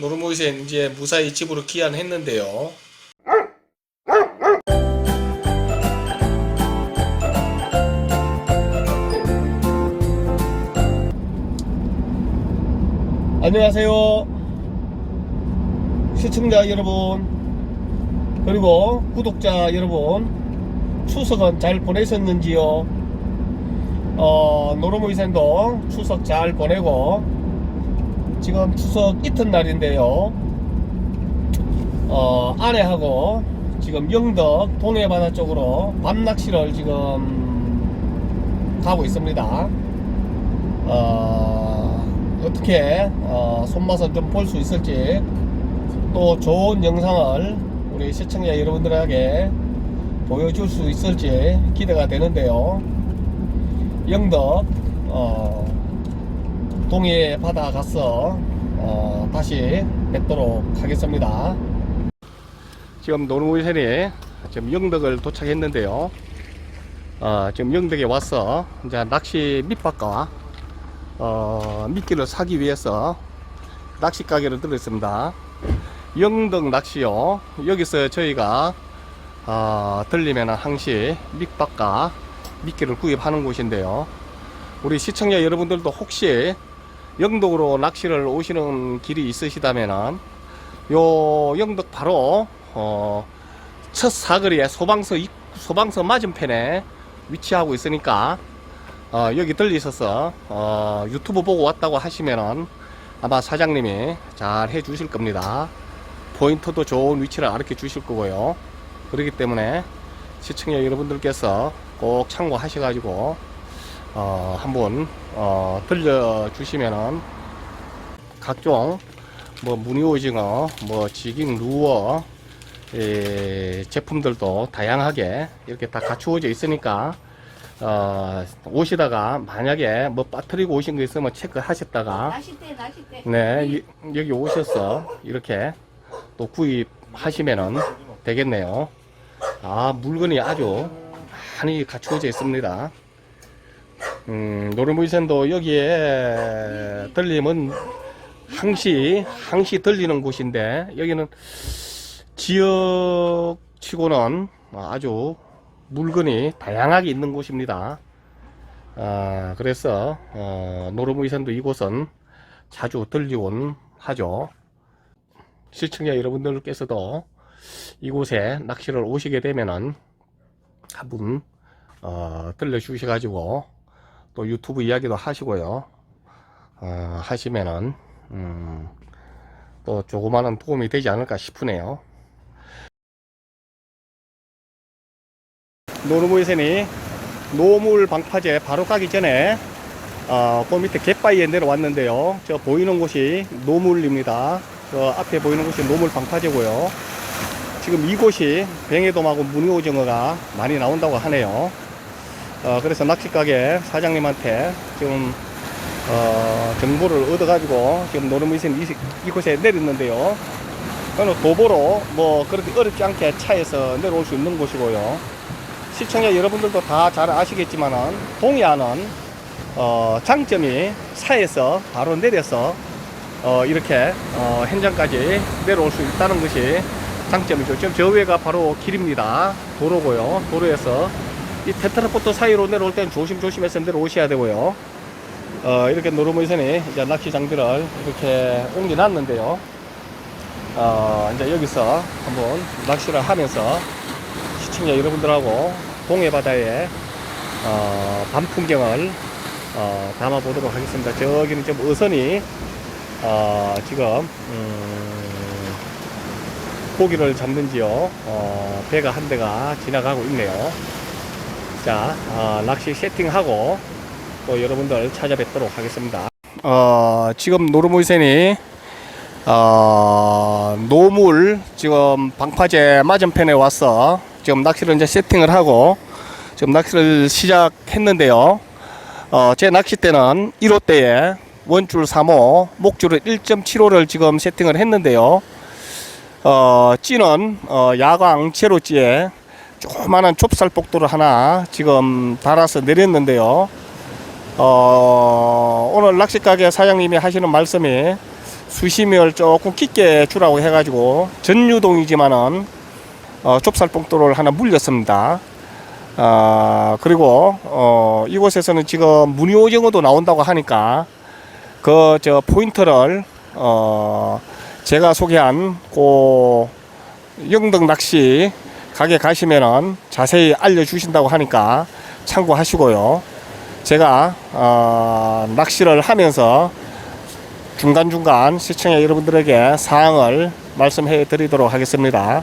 노르모이세 이제 무사히 집으로 귀환했는데요. 안녕하세요. 시청자 여러분, 그리고 구독자 여러분, 추석은 잘 보내셨는지요? 어, 노르모이센도 추석 잘 보내고, 지금 추석 이튿날인데요. 어, 아내하고 지금 영덕 동해바다 쪽으로 밤낚시를 지금 가고 있습니다. 어, 어떻게 어, 손맛을 좀 볼 수 있을지 또 좋은 영상을 우리 시청자 여러분들에게 보여줄 수 있을지 기대가 되는데요. 영덕 어, 동해 바다 가서 어, 다시 뵙도록 하겠습니다. 지금 노르모이선이 지금 영덕을 도착했는데요. 어, 지금 영덕에 와서 이제 낚시 밑바과 어, 미끼를 사기 위해서 낚시 가게를 들렸습니다. 영덕 낚시요. 여기서 저희가 어, 들리면 항시 밑바과 미끼를 구입하는 곳인데요. 우리 시청자 여러분들도 혹시 영덕으로 낚시를 오시는 길이 있으시다면은 요 영덕 바로 어, 첫 사거리에 소방서 입- 소방서 맞은편에 위치하고 있으니까 어, 여기 들리셔서 어, 유튜브 보고 왔다고 하시면은 아마 사장님이 잘 해 주실 겁니다. 포인트도 좋은 위치를 알려 주실 거고요. 그렇기 때문에 시청자 여러분들께서 꼭 참고하셔 가지고 어, 한번 어, 들려주시면은 각종 뭐 무늬오징어, 뭐 지깅 루어 이 제품들도 다양하게 이렇게 다 갖추어져 있으니까 어, 오시다가 만약에 뭐 빠뜨리고 오신 거 있으면 체크하셨다가 낚싯대 낚싯대 네 이- 여기 오셔서 이렇게 또 구입하시면은 되겠네요. 아 물건이 아주 많이 갖추어져 있습니다. 음, 노르무이센도 여기에 들리면 항시 항시 들리는 곳인데 여기는 지역 치고는 아주 물건이 다양하게 있는 곳입니다. 아, 그래서 어, 노르무이센도 이곳은 자주 들리곤 하죠. 시청자 여러분들께서도 이곳에 낚시를 오시게 되면은 한번 어, 들려주셔가지고 또 유튜브 이야기도 하시고요. 어, 하시면은 음, 또 조그마한 도움이 되지 않을까 싶으네요. 노르무이센이 노물 방파제 바로 가기 전에 어, 그 밑에 갯바위에 내려왔는데요. 저 보이는 곳이 노물입니다. 저 앞에 보이는 곳이 노물 방파제고요. 지금 이곳이 뱅에돔하고 무늬오징어가 많이 나온다고 하네요. 어, 그래서 낚시가게 사장님한테 지금 어, 정보를 얻어가지고 지금 노르무이센 이- 이곳에 내렸는데요. 저는 도보로 뭐 그렇게 어렵지 않게 차에서 내려올 수 있는 곳이고요. 시청자 여러분들도 다 잘 아시겠지만은 동해안은 어, 장점이 차에서 바로 내려서 어, 이렇게 어, 현장까지 내려올 수 있다는 것이 장점이죠. 지금 저 위가 바로 길입니다. 도로고요. 도로에서 이 테트라포트 사이로 내려올 때는 조심조심해서 내려오셔야 되고요. 어, 이렇게 노르모이선이 이제 낚시 장비를 이렇게 옮겨놨는데요. 어, 이제 여기서 한번 낚시를 하면서 시청자 여러분들하고 동해 바다의 어, 밤 풍경을 어, 담아보도록 하겠습니다. 저기는 좀 어선이 어, 지금 음, 고기를 잡는지요 어, 배가 한 대가 지나가고 있네요. 자 어, 낚시 세팅하고 또 여러분들 찾아뵙도록 하겠습니다. 어, 지금 노르모이센이 어, 노물 지금 방파제 맞은편에 와서 지금 낚시를 이제 세팅을 하고 지금 낚시를 시작했는데요. 어, 제 낚싯대는 1호 대에 원줄 3호, 목줄을 1.75를 지금 세팅을 했는데요. 어, 찌는 어, 야광 제로찌에 조그마한 좁쌀 복도를 하나 지금 달아서 내렸는데요. 어, 오늘 낚시가게 사장님이 하시는 말씀이 수심을 조금 깊게 주라고 해가지고 전유동이지만은 어, 좁쌀봉돌을 하나 물렸습니다. 아 그리고 어, 이곳에서는 지금 무늬오징어도 나온다고 하니까 그 저 포인트를 어, 제가 소개한 그 영덕 낚시 가게 가시면은 자세히 알려주신다고 하니까 참고하시고요. 제가 어, 낚시를 하면서 중간중간 시청자 여러분들에게 사항을 말씀해 드리도록 하겠습니다.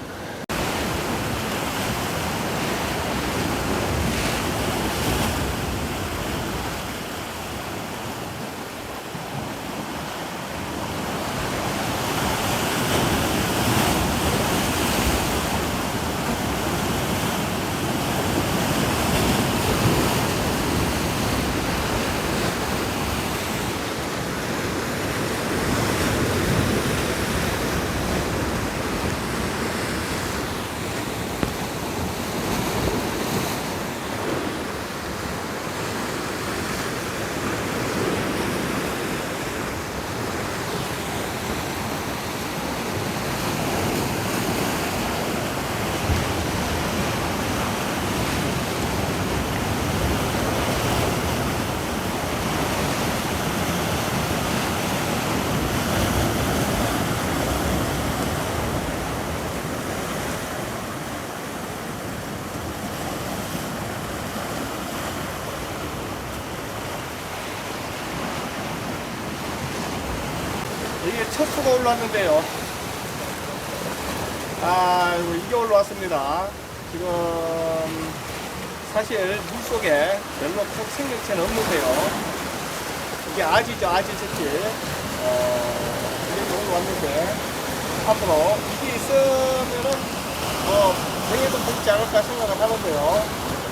이게 첫 수가 올라왔는데요. 아, 이게 올라왔습니다. 지금 사실 물 속에 별로 큰 생명체는 없는데요. 이게 아지죠, 아지 새끼. 어, 이게 올라왔는데 앞으로 이게 있으면은 뭐 생애도 먹지 않을까 생각을 하는데요.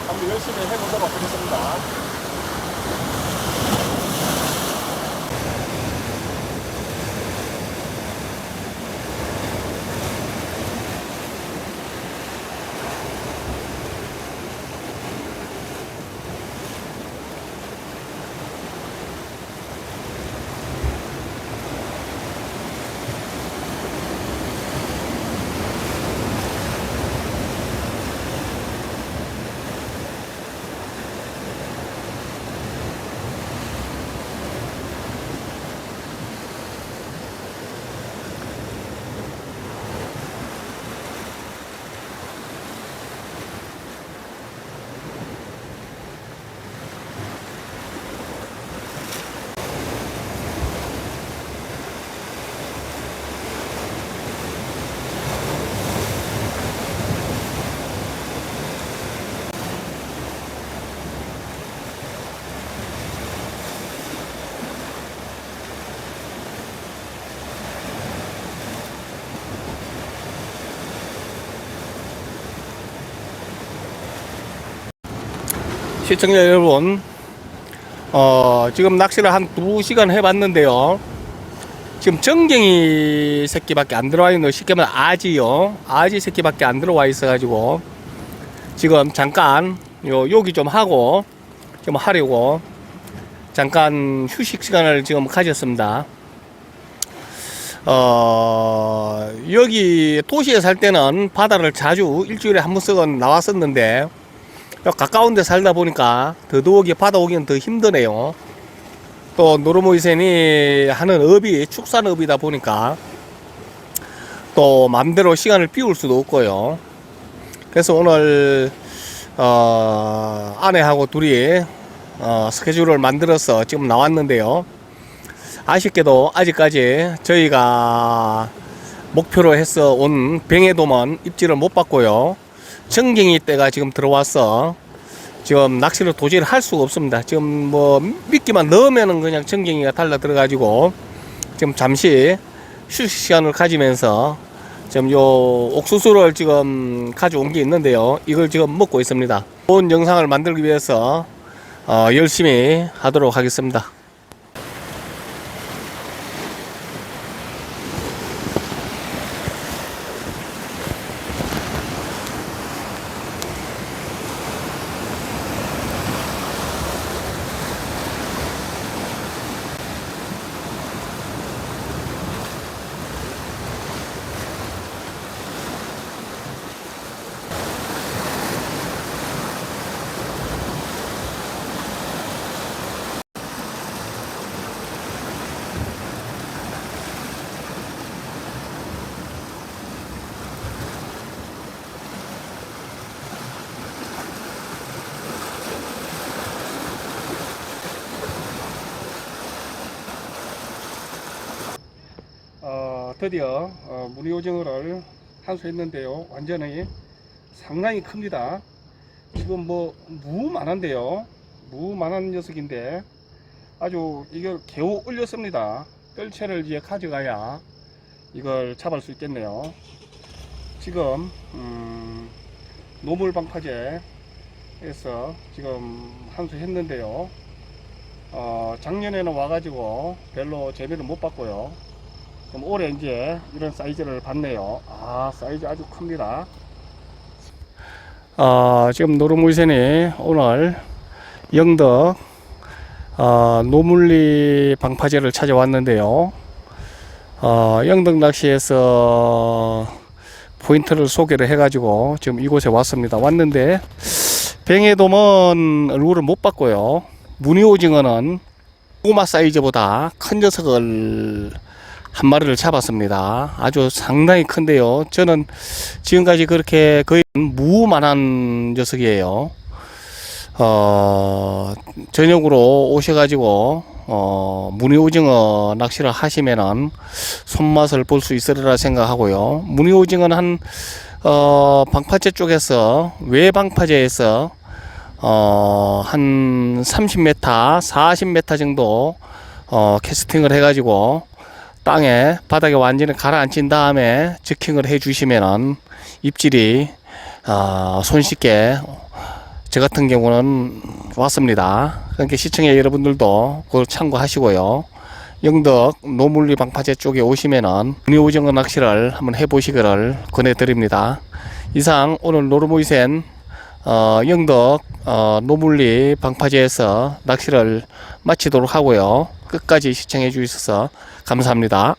한번 열심히 해보도록 하겠습니다. 시청자 여러분, 어, 지금 낚시를 한 2시간 해봤는데요. 지금 정갱이 새끼밖에 안 들어와 있는 거 쉽게 말하면 아지요. 아지 새끼밖에 안 들어와 있어 가지고 지금 잠깐 요, 요기 좀 하고 좀 하려고 잠깐 휴식 시간을 지금 가졌습니다. 어, 여기 도시에 살 때는 바다를 자주 일주일에 한 번씩은 나왔었는데 가까운 데 살다 보니까 더더욱이 바다 오기는 더 힘드네요. 또 노르모이센이 하는 업이 축산업이다 보니까 또 맘대로 시간을 비울 수도 없고요. 그래서 오늘 어, 아내하고 둘이 어, 스케줄을 만들어서 지금 나왔는데요. 아쉽게도 아직까지 저희가 목표로 해서 온 병해돔은 입질을 못 받고요. 정갱이 때가 지금 들어와서 지금 낚시를 도저히 할 수가 없습니다. 지금 뭐 미끼만 넣으면은 그냥 정갱이가 달라 들어가지고 지금 잠시 휴식 시간을 가지면서 지금 요 옥수수를 지금 가져온 게 있는데요. 이걸 지금 먹고 있습니다. 좋은 영상을 만들기 위해서 어, 열심히 하도록 하겠습니다. 드디어 어, 무늬오징어를 한수했는데요. 완전히 상당히 큽니다. 지금 뭐 무만한데요. 무만한 녀석인데 아주 이걸 개우 올렸습니다. 뜰채를 이제 가져가야 이걸 잡을 수 있겠네요. 지금 음, 노물 방파제에서 지금 한수했는데요. 어, 작년에는 와가지고 별로 재미를 못 봤고요. 그럼 올해 이제 이런 사이즈를 봤네요. 아, 사이즈 아주 큽니다. 아, 지금 노르무이센이 오늘 영덕 어, 노물리 방파제를 찾아왔는데요. 어, 영덕 낚시에서 포인트를 소개를 해가지고 지금 이곳에 왔습니다. 왔는데 뱅에돔은 얼굴을 못 봤고요. 무늬 오징어는 꼬마 사이즈보다 큰 녀석을 한 마리를 잡았습니다. 아주 상당히 큰데요. 저는 지금까지 그렇게 거의 무만한 녀석이에요. 어, 저녁으로 오셔가지고, 어, 무늬오징어 낚시를 하시면은 손맛을 볼 수 있으리라 생각하고요. 무늬오징어는 한, 어, 방파제 쪽에서, 외방파제에서, 어, 한 30m, 40m 정도, 어, 캐스팅을 해가지고, 땅에 바닥에 완전히 가라앉힌 다음에 지킹을 해 주시면은 입질이 어, 손쉽게 저 같은 경우는 왔습니다. 그러니까 시청자 여러분들도 그걸 참고하시고요. 영덕 노물리 방파제 쪽에 오시면은 무늬오징어 낚시를 한번 해보시기를 권해드립니다. 이상 오늘 노르모이센 어, 영덕 어, 노물리 방파제에서 낚시를 마치도록 하고요. 끝까지 시청해 주셔서 감사합니다.